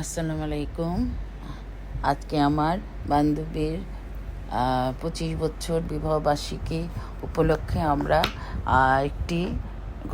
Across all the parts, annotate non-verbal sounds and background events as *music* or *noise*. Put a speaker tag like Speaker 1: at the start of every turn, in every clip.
Speaker 1: আসসালামু আলাইকুম আজকে আমার বান্ধবীর পঁচিশ বছর বিবাহবার্ষিকী উপলক্ষে আমরা একটি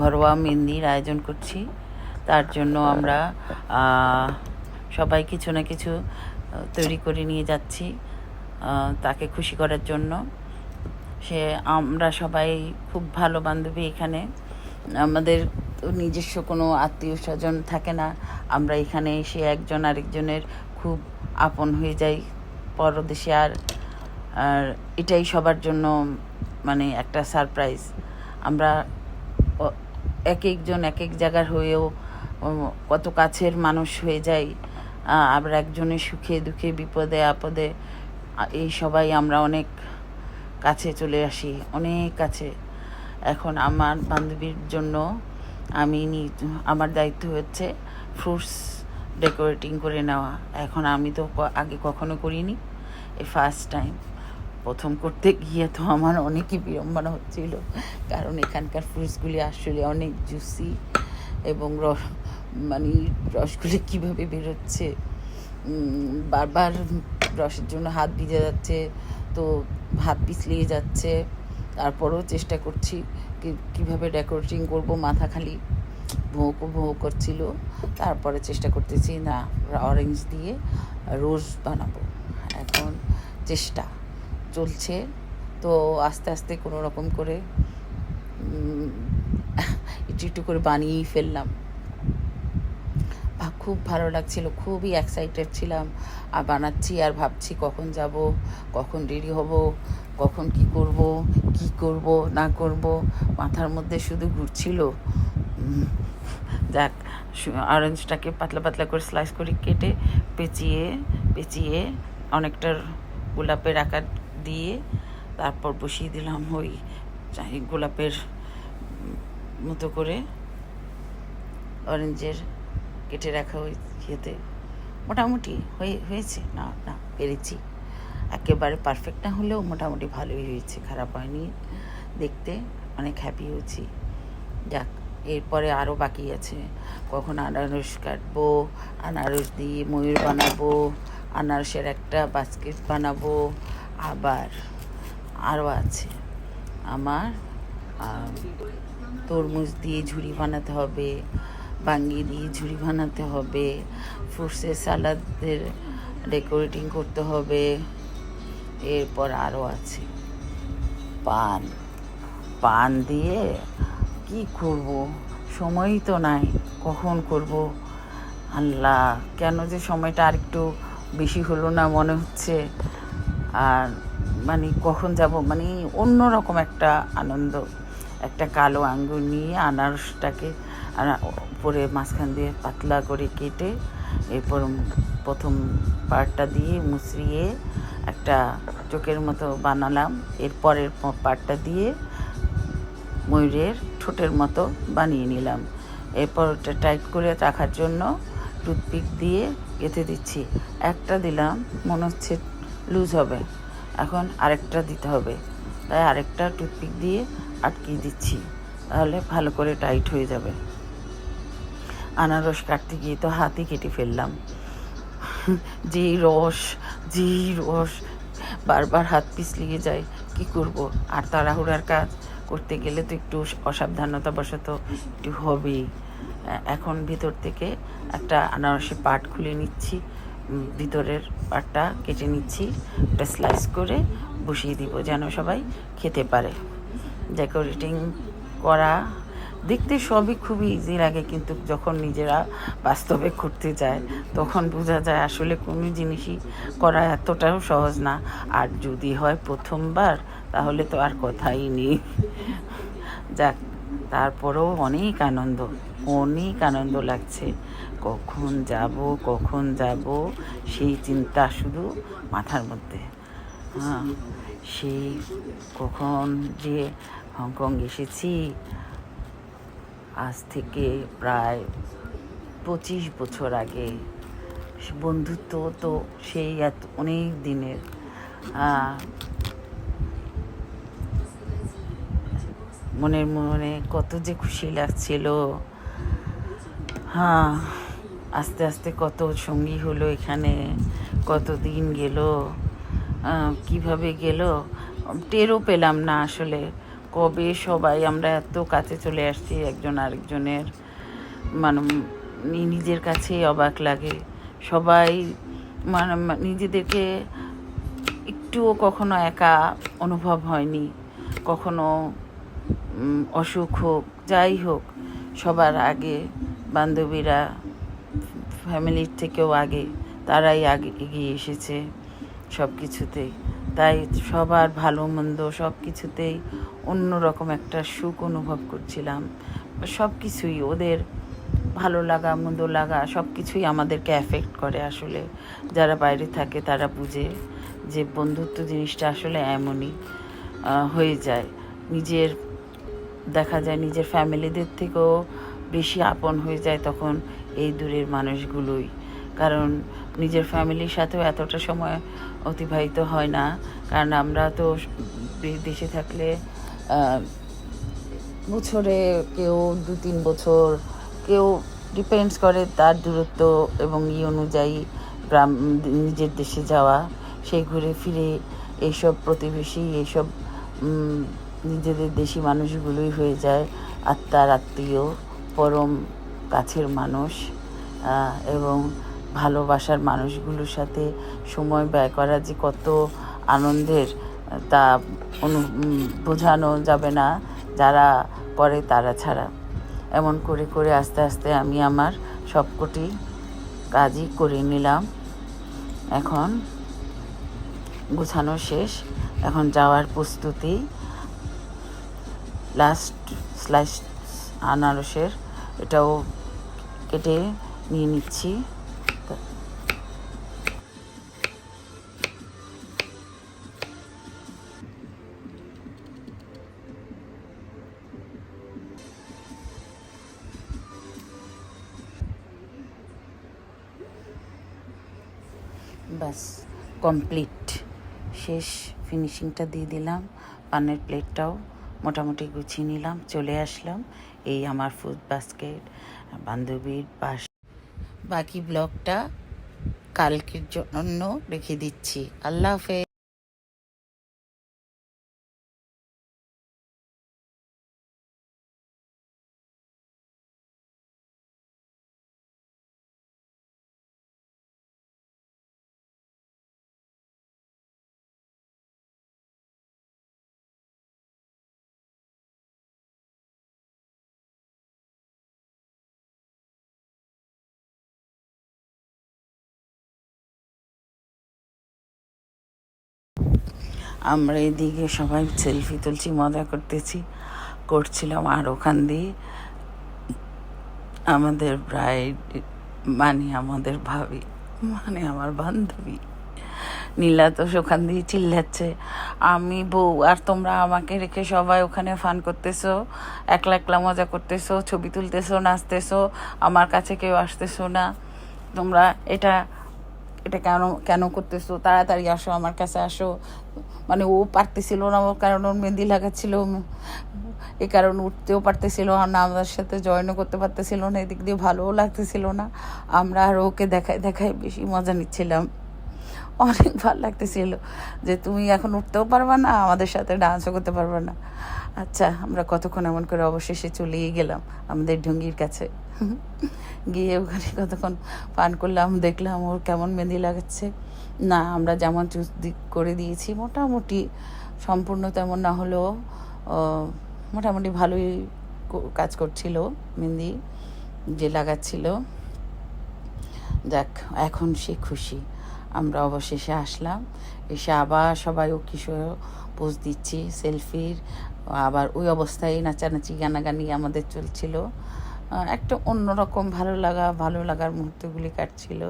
Speaker 1: ঘরোয়া মেহেন্দির আয়োজন করছি। তার জন্য আমরা সবাই কিছু না কিছু তৈরি করে নিয়ে যাচ্ছি তাকে খুশি করার জন্য। সে, আমরা সবাই খুব ভালো বান্ধবী এখানে। আমাদের নিজস্ব কোনো আত্মীয় স্বজন থাকে না। আমরা এখানে এসে একজন আরেকজনের খুব আপন হয়ে যাই পরদেশে আর আর এটাই সবার জন্য মানে একটা সারপ্রাইজ আমরা এক একজন এক এক জায়গার হয়েও কত কাছের মানুষ হয়ে যাই। আবার একজনের সুখে দুঃখে বিপদে আপদে এই সবাই আমরা অনেক কাছে চলে আসি, অনেক কাছে। এখন আমার বান্ধবীর জন্য আমি আমার দায়িত্ব হচ্ছে ফ্রুটস ডেকোরেটিং করে নেওয়া। এখন আমি তো আগে কখনো করিনি এই ফার্স্ট টাইম প্রথম করতে গিয়ে তো আমার অনেকই বিড়ম্বনা হচ্ছিল, কারণ এখানকার ফ্রুটসগুলি আসলে অনেক জুসি এবং রস মানে রসগুলি কীভাবে বেরোচ্ছে বারবার রসের জন্য হাত ভিজে যাচ্ছে, তো হাত পিছলিয়ে যাচ্ছে। তারপরেও চেষ্টা করছি কীভাবে ডেকোরেটিং করব, মাথা খালি ভোঁ ভোঁ করছিল। তারপরে চেষ্টা করতেছি, না অরেঞ্জ দিয়ে রোজ বানাবো। এখন চেষ্টা চলছে। তো আস্তে আস্তে কোনো রকম করে একটু একটু করে বানিয়েই ফেললাম। খুব ভালো লাগছিল, খুবই এক্সাইটেড ছিলাম। আর বানাচ্ছি আর ভাবছি কখন যাব, কখন রেডি হব কখন কি করব কি করব, না করব, মাথার মধ্যে শুধু ঘুরছিল। যাক অরেঞ্জটাকে পাতলা পাতলা করে স্লাইস করে কেটে পেঁচিয়ে পেঁচিয়ে অনেকটা গোলাপের আকার দিয়ে তারপর বসিয়ে দিলাম ওই চাই গোলাপের মতো করে অরেঞ্জের কেটে রাখা ওই ইয়েতে। মোটামুটি হয়ে, হয়েছে, না না, পেরেছি। একেবারে পারফেক্ট না হলেও মোটামুটি ভালোই হয়েছে, খারাপ হয়নি দেখতে, অনেক হ্যাপি হয়েছি। যাক, এরপরে আরও বাকি আছে। কখন আনারস কাটবো, আনারস দিয়ে ময়ূর বানাবো, আনারসের একটা বাস্কেট বানাবো, আবার আরও আছে। আমার তরমুজ দিয়ে ঝুড়ি বানাতে হবে, বাঙ্গি দিয়ে ঝুড়ি বানাতে হবে, ফ্রুটসের সালাদের ডেকোরেটিং করতে হবে। এরপর আরও আছে। পান। পান দিয়ে কি করব? সময়ই তো নাই। কখন করব? আল্লাহ, কেন যে সময়টা আর একটু বেশি হলো না মনে হচ্ছে। আর মানে কখন যাব? মানে অন্যরকম একটা আনন্দ। একটা কালো আঙ্গুর নিয়ে আনারসটাকে আনা- উপরে মাঝখান দিয়ে পাতলা করে কেটে, এরপর প্রথম পার্টটা দিয়ে মুচড়িয়ে একটা চোখের মতো বানালাম। এরপরের পার্টটা দিয়ে ময়ূরের ঠোঁটের মতো বানিয়ে নিলাম। এরপর ওটা টাইট করে রাখার জন্য টুথপিক দিয়ে গেঁথে দিচ্ছি। একটা দিলাম, মনে হচ্ছে লুজ হবে। এখন আরেকটা দিতে হবে। তাই আরেকটা টুথপিক দিয়ে আটকিয়ে দিচ্ছি। তাহলে ভালো করে টাইট হয়ে যাবে। আনারস কাটতে গিয়ে তো হাতই কেটে ফেললাম। *laughs* যেই রস যেই রস। বারবার হাত পিছলিয়ে যায়, কি করব? আর তাড়াহুড়ার কাজ করতে গেলে তো একটু অসাবধানতা বশত একটু হবেই। এখন ভিতর থেকে একটা আনারসের পাট খুলে নিচ্ছি ভিতরের পাটটা কেটে নিচ্ছি, ওটা স্লাইস করে বসিয়ে দিব যেন সবাই খেতে পারে। ডেকোরেটিং করা দেখতে সবই খুবই ইজি লাগে, কিন্তু যখন নিজেরা বাস্তবে করতে যায়, তখন বোঝা যায় আসলে কোনো জিনিসই করা এতটাও সহজ না। আর যদি হয় প্রথমবার, তাহলে তো আর কথাই নেই। যাক, তারপরেও অনেক আনন্দ অনেক আনন্দ লাগছে। কখন যাব কখন যাব, সেই চিন্তা শুধু মাথার মধ্যে। হ্যাঁ সেই কখন যে হংকং এসেছি আজ থেকে প্রায় পঁচিশ বছর আগে বন্ধুত্ব তো সেই এত, অনেক দিনের মনের মনে কত যে খুশি লাগছিল। হ্যাঁ আস্তে আস্তে কত সঙ্গী হলো এখানে, কত দিন গেল কীভাবে গেল, টেরও পেলাম না আসলে। কবে সবাই আমরা এত কাছে চলে আসছি, একজন আরেকজনের মানে নিজের কাছেই অবাক লাগে। সবাই মানে নিজেদেরকে একটুও কখনো একা অনুভব হয়নি, কখনো অসুখ হোক, যাই হোক, সবার আগে, বান্ধবীরা, ফ্যামিলির থেকেও আগে, তারাই আগে এগিয়ে এসেছে সব কিছুতেই তাই সবার ভালো মন্দ সব কিছুতেই অন্যরকম একটা সুখ অনুভব করছিলাম। সব কিছুই ওদের ভালো লাগা, মন্দ লাগা সব কিছুই আমাদেরকে অ্যাফেক্ট করে আসলে। যারা বাইরে থাকে তারা বুঝে যে বন্ধুত্ব জিনিসটা আসলে এমনই হয়ে যায়। নিজের, দেখা যায় নিজের ফ্যামিলিদের থেকেও বেশি আপন হয়ে যায় তখন এই দূরের মানুষগুলোই। কারণ নিজের ফ্যামিলির সাথেও এতটা সময় অতিবাহিত হয় না। কারণ আমরা তো দেশে থাকলে বছরে কেউ দু তিন বছর কেউ ডিপেন্ডস করে তার দূরত্ব এবং ই অনুযায়ী গ্রাম, নিজের দেশে যাওয়া, সেই ঘুরে ফিরে এইসব প্রতিবেশী, এইসব নিজেদের দেশি মানুষগুলোই হয়ে যায়। আত্মার আত্মীয়, পরম কাছের মানুষ এবং ভালোবাসার মানুষগুলোর সাথে সময় ব্যয় করা যে কত আনন্দের, তা অনু বোঝানো যাবে না, যারা করে তারা ছাড়া। এমন করে করে আস্তে আস্তে আমি আমার সবকটি কাজই করে নিলাম। এখন গুছানো শেষ। এখন যাওয়ার প্রস্তুতি। লাস্ট স্লাইস আনারসের, এটাও কেটে নিয়ে নিচ্ছি। কমপ্লিট শেষ ফিনিশিংটা দিয়ে দিলাম, পানের প্লেটটাও মোটামুটি গুছিয়ে নিলাম, চলে আসলাম এই আমার ফুড বাস্কেট বান্ধবীর পাশ বাকি ব্লগটা কালকের জন্য রেখে দিচ্ছি। আল্লাহ হাফেজ। আমরা এদিকে সবাই সেলফি তুলছি, মজা করতেছি। করছিলাম আর ওখান দিয়ে আমাদের ব্রাইড মানে আমাদের ভাবি মানে আমার বান্ধবী নীলা তো ওখান দিয়ে চিল্লাচ্ছে, আমি বউ, আর তোমরা আমাকে রেখে সবাই ওখানে ফান করতেছো, একলা একলা মজা করতেছো, ছবি তুলতেছো, নাচতেছো, আমার কাছে কেউ আসতেছো না, তোমরা এটা এটা কেন কেন করতেছো? তাড়াতাড়ি আসো, আমার কাছে আসো। মানে ও পারতেছিল না, ওর কারণ ওর মেহেন্দি লাগাচ্ছিল। এ কারণ উঠতেও পারতেছিল না আমাদের সাথে জয়েনও করতে পারতেছিল না, এদিক দিয়ে ভালোও লাগতেছিল না। আমরা আর ওকে দেখায় দেখায় বেশি মজা নিচ্ছিলাম। অনেক ভালো লাগতেছিল যে তুমি এখন উঠতেও পারবে না, আমাদের সাথে ডান্সও করতে পারবে না। আচ্ছা আমরা কতক্ষণ এমন করে অবশেষে চলেই গেলাম আমাদের ঢঙ্গির কাছে। গিয়ে ওখানে কতক্ষণ পান করলাম, দেখলাম ওর কেমন মেহেন্দি লাগাচ্ছে। না, আমরা যেমন চুজ করে দিয়েছি, মোটামুটি সম্পূর্ণ তেমন না হলেও মোটামুটি ভালোই কাজ করছিল মেহেন্দি, যে লাগাচ্ছিল। যাক, এখন সে খুশি। আমরা অবশেষে আসলাম, এসে আবার সবাই ও কিশোর পোজ দিচ্ছি, সেলফির, আবার ওই অবস্থায় নাচানাচি, গানাগানি আমাদের চলছিল। একটা অন্যরকম ভালো লাগা, ভালো লাগার মুহূর্তগুলি কাটছিল।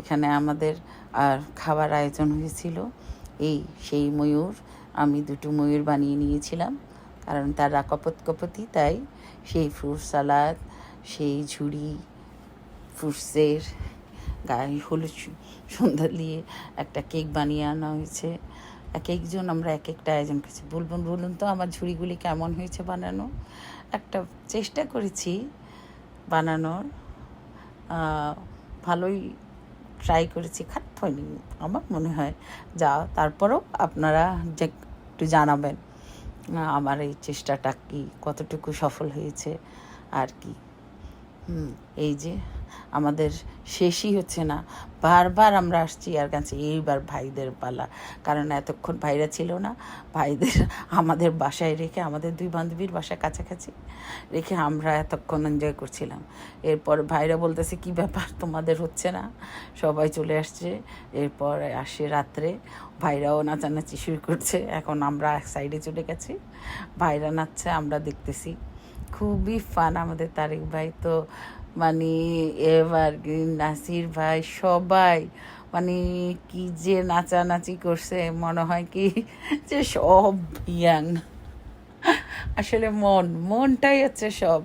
Speaker 1: এখানে আমাদের আর খাবার আয়োজন হয়েছিল। এই সেই ময়ূর আমি দুটো ময়ূর বানিয়ে নিয়েছিলাম। কারণ তারা কপত কপতি তাই সেই ফ্রুট সালাদ সেই ঝুড়ি ফ্রুটসের গায়ে হলুদ সু- সন্ধ্যা দিয়ে একটা কেক বানিয়ে আনা হয়েছে। এক একজন আমরা এক একটা আয়োজন করেছি। বলবেন বলুন তো আমার ঝুড়িগুলি কেমন হয়েছে বানানো? একটা চেষ্টা করেছি বানানোর। ভালোই ট্রাই করেছি খারাপ হয়নি। আমার মনে হয় যা তারপরেও আপনারা যে একটু জানাবেন আমার এই চেষ্টাটা কি কতটুকু সফল হয়েছে আর কি। হুম, এই যে আমাদের শেষই হচ্ছে না। বারবার আমরা আসছি আর কাছে, এইবার ভাইদের পালা। কারণ এতক্ষণ ভাইরা ছিল না। ভাইদের আমাদের বাসায় রেখে, আমাদের দুই বান্ধবীর বাসায় কাছাকাছি রেখে আমরা এতক্ষণ এনজয় করছিলাম। এরপর ভাইরা বলতেছে, কি ব্যাপার? তোমাদের হচ্ছে না? সবাই চলে আসছে। এরপর আসে রাত্রে। ভাইরাও নাচানাচি শুরু করছে। এখন আমরা এক সাইডে চলে গেছি। ভাইরা নাচছে, আমরা দেখতেছি। খুবই ফান আমাদের তারেক ভাই। তো মানে এবার নাসির ভাই, সবাই মানে কি যে নাচানাচি করছে, মনে হয় কি যে সব ইয়াং। আসলে মন, মনটাই হচ্ছে সব।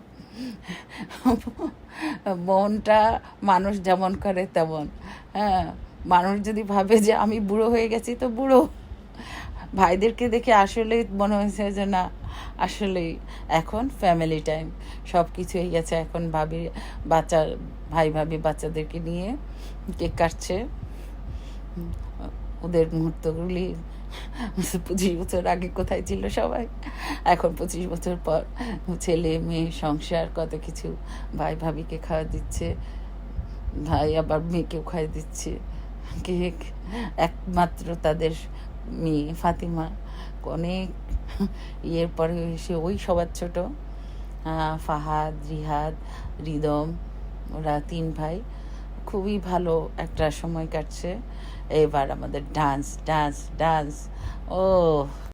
Speaker 1: মনটা মানুষ যেমন করে তেমন হ্যাঁ। মানুষ যদি ভাবে যে আমি বুড়ো হয়ে গেছি তো বুড়ো। ভাইদেরকে দেখে আসলে মনে হয়েছে যে না আসলেই, এখন ফ্যামিলি টাইম সব কিছু হয়ে গেছে, এখন ভাবি বাচ্চা ভাই ভাবি বাচ্চাদেরকে নিয়ে কেক কাটছে। ওদের মুহূর্তগুলি পঁচিশ বছর আগে কোথায় ছিল সবাই? এখন পঁচিশ বছর পর ছেলে, মেয়ে, সংসার, কত কিছু। ভাই ভাবিকে খাওয়া দিচ্ছে, ভাই আবার মেয়েকেও খাইয়ে দিচ্ছে। কেক একমাত্র তাদের মেয়ে ফাতিমা, অনেক ইয়ের পরে সে ওই সবার ছোট ফাহাদ, রিহাদ, রিদম, ওরা তিন ভাই। খুবই ভালো একটা সময় কাটছে। এবার আমাদের ডান্স ডান্স ডান্স ও।